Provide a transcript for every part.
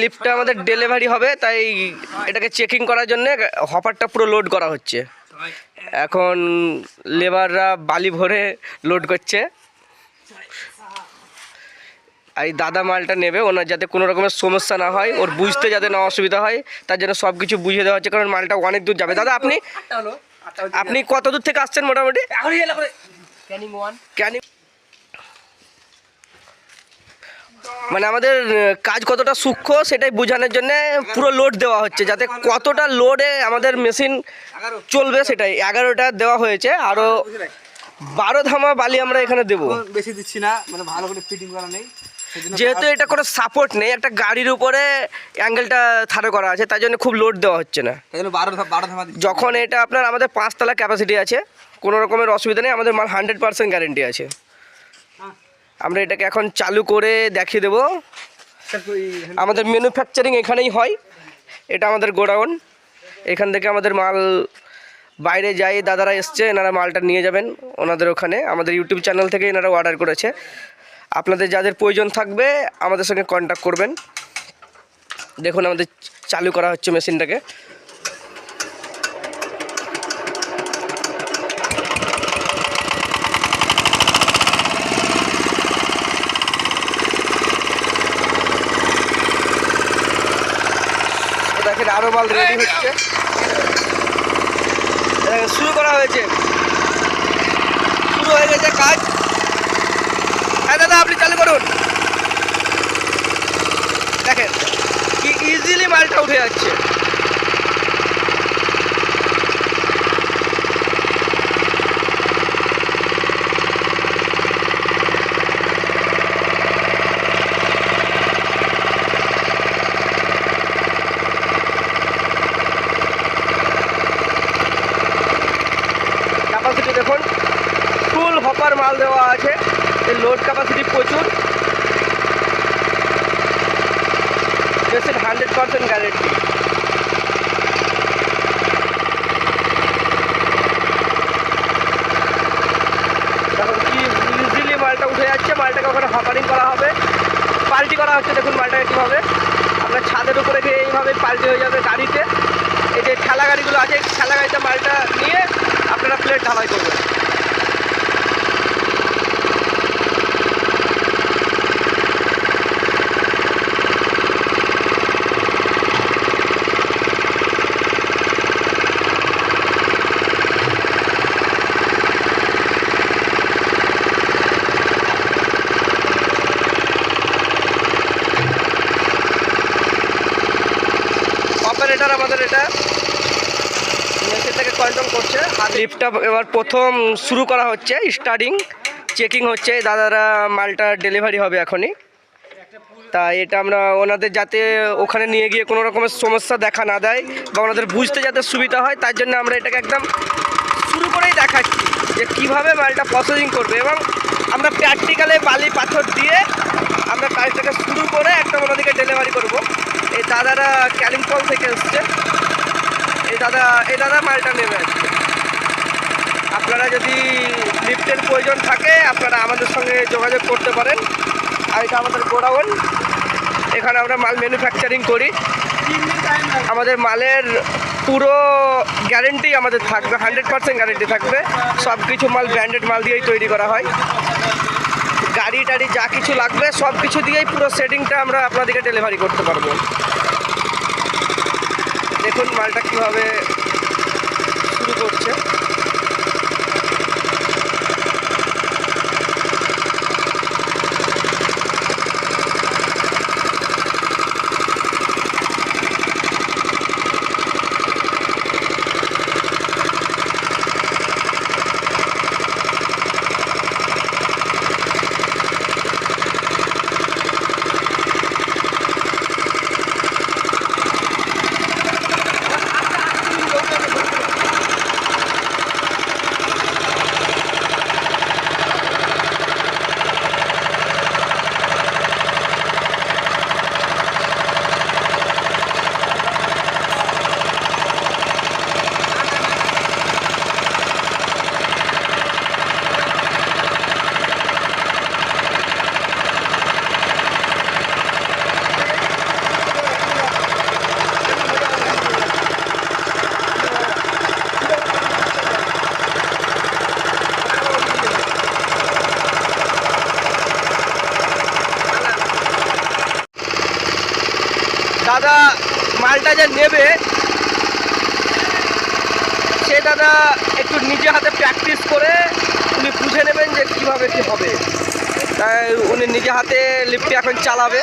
লিফটটা আমাদের ডেলিভারি হবে তাই এটাকে চেকিং করার জন্য হপারটা পুরো লোড করা হচ্ছে। এখন লেবাররা বালি ভরে লোড করছে। আর এই দাদা মালটা নেবে ওনার যাতে কোনো রকমের সমস্যা না হয় ওর বুঝতে যাতে না অসুবিধা হয় তার জন্য সব কিছু বুঝিয়ে দেওয়া হচ্ছে কারণ মালটা অনেক দূর যাবে। দাদা আপনি আপনি কত দূর থেকে আসছেন মোটামুটি? ক্যানিং ওয়ান ক্যানি মানে আমাদের কাজ কতটা সূক্ষ্ম সেটাই বোঝানোর জন্য পুরো লোড দেওয়া হচ্ছে যাতে কতটা লোডে আমাদের মেশিন চলবে সেটাই। এগারোটা দেওয়া হয়েছে আরও বারো ধামা বালি আমরা এখানে দেবো। বেশি দিচ্ছি না মানে ভালো করে ফিটিং করা নেই। যেহেতু এটা কোনো সাপোর্ট নেই একটা গাড়ির উপরে অ্যাঙ্গেলটা থারো করা আছে তাই জন্য খুব লোড দেওয়া হচ্ছে না। যখন এটা আপনার আমাদের পাঁচতলা ক্যাপাসিটি আছে কোনো রকমের অসুবিধা নেই আমাদের মাল হান্ড্রেড পার্সেন্ট গ্যারেন্টি আছে। আমরা এটাকে এখন চালু করে দেখিয়ে দেবো। আমাদের ম্যানুফ্যাকচারিং এখানেই হয়। এটা আমাদের গোডাউন। এখান থেকে আমাদের মাল বাইরে যাই দাদারা এসছে, এনারা মালটা নিয়ে যাবেন ওনাদের ওখানে। আমাদের ইউটিউব চ্যানেল থেকে এনারা অর্ডার করেছে। আপনাদের যাদের প্রয়োজন থাকবে, আমাদের সঙ্গে কন্ট্যাক্ট করবেন। দেখুন আমাদের চালু করা হচ্ছে মেশিনটাকে মাল রেডি হচ্ছে। শুরু করা হয়েছে। শুরু হয়ে গেছে কাজ। হ্যাঁ দাদা, আপনি চালু করুন। দেখেন, কি ইজিলি মালটা উঠে যাচ্ছে ক্যাপাসিটি দেখুন ফুল হপার মাল দেওয়া আছে এর লোড ক্যাপাসিটি প্রচুর হান্ড্রেড পার্সেন্ট গ্যারেন্টি দেখুন কি ইজিলি মালটা উঠে যাচ্ছে। মালটাকে ওখানে হপারিং করা হবে। পাল্টি করা হচ্ছে। দেখুন মালটাকে কীভাবে। আপনার ছাদের উপরে গিয়ে এইভাবে পাল্টি হয়ে যাবে গাড়িতে। এই যে ঠেলা গাড়িগুলো আছে ঠেলা গাড়িতে মালটা নিয়ে আপনারা প্লেট ঢালাই করবেন। অপারেটর আমাদের এটা। মেশিনটাকে কন্ট্রোল করছে। লিফটটা এবার প্রথম শুরু করা হচ্ছে স্টার্টিং চেকিং হচ্ছে, দাদারা মালটা ডেলিভারি হবে এখনই। তা এটা আমরা ওনাদের যাতে ওখানে নিয়ে গিয়ে কোনো রকমের সমস্যা দেখা না দেয় বা ওনাদের বুঝতে যাতে সুবিধা হয়, তার জন্য আমরা এটাকে একদম শুরু করেই দেখাচ্ছি যে কীভাবে মালটা প্রসেসিং করবে এবং আমরা প্র্যাকটিক্যালে বালি পাথর দিয়ে আমরা কাজটাকে শুরু করে একদম ওনাদেরকে ডেলিভারি করব। এই দাদারা ক্যালিম্পল থেকে এসছে। এই দাদা এই দাদা মালটা নেবে। আজকে আপনারা যদি লিফটের প্রয়োজন থাকে, আপনারা আমাদের সঙ্গে যোগাযোগ করতে পারেন। আর এটা আমাদের গোডাউন। এখানে আমরা মাল ম্যানুফ্যাকচারিং করি। আমাদের মালের পুরো গ্যারেন্টি আমাদের থাকবে হান্ড্রেড পার্সেন্ট গ্যারেন্টি থাকবে। সব কিছু মাল ব্র্যান্ডেড মাল দিয়েই তৈরি করা হয়। গাড়ি টাড়ি যা কিছু লাগবে, সব কিছু দিয়েই পুরো সেটিংটা আমরা আপনাদেরকে ডেলিভারি করতে পারব। দেখুন মালটা কীভাবে শুরু করছে। মালটা যে নেবে সে দাদা একটু নিজে হাতে প্র্যাকটিস করে উনি বুঝে নেবেন যে কীভাবে কী হবে। তাই উনি নিজে হাতে লিফটে এখন চালাবে।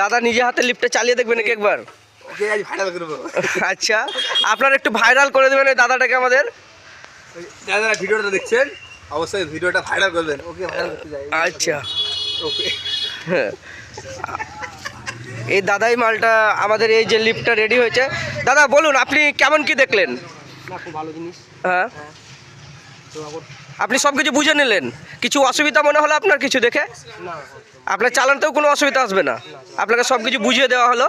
দাদা নিজে হাতে লিফটে চালিয়ে দেখবেন একবার? আচ্ছা আপনারা একটু ভাইরাল করে দেবেন এই দাদাটাকে আমাদের। যারা ভিডিওটা দেখছেন? অবশ্যই ভিডিওটা ভাইরাল করবেন। ওকে ভাইরাল করতে যাই। আচ্ছা। ওকে। হ্যাঁ। এই দাদাই মালটা আমাদের এই যে লিফটটা রেডি হয়েছে। দাদা বলুন আপনি কেমন কি দেখলেন? হ্যাঁ। আপনি সব কিছু বুঝে নিলেন? কিছু অসুবিধা মনে হলো আপনার কিছু দেখে? আপনার চালানতেও কোনো অসুবিধা আসবে না? আপনাকে সব কিছু বুঝিয়ে দেওয়া হলো?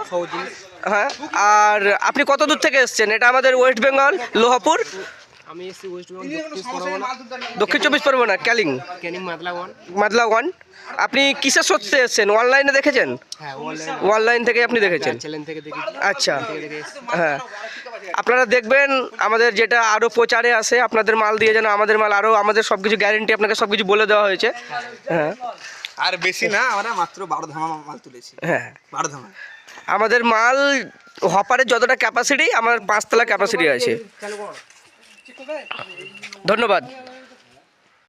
হ্যাঁ আর আপনি কত দূর থেকে এসেছেন? এটা আমাদের ওয়েস্ট বেঙ্গল লোহাপুর আমি এসছি ওয়েস্ট বেঙ্গল দক্ষিণ চব্বিশ Pargana calling Canning Madla one Madla one আপনি কিসের সত্যি এসেছেন? অনলাইনে দেখেছেন? হ্যাঁ অনলাইন অনলাইন থেকে আপনি দেখেছেন? চ্যানেল থেকে দেখি আচ্ছা। হ্যাঁ। আপনারা দেখবেন আমাদের যেটা আরও প্রচারে আসে আপনাদের মাল দিয়ে যেন আমাদের মাল আরও আমাদের সব কিছু গ্যারেন্টি আপনাকে সব কিছু বলে দেওয়া হয়েছে। হ্যাঁ। আর বেশি না আমরা মাত্র বারো ধামা মাল তুলেছি। হ্যাঁ। বারো ধামা। আমাদের মাল হপারের যতটা ক্যাপাসিটি আমার পাঁচতলা ক্যাপাসিটি আছে। ধন্যবাদ।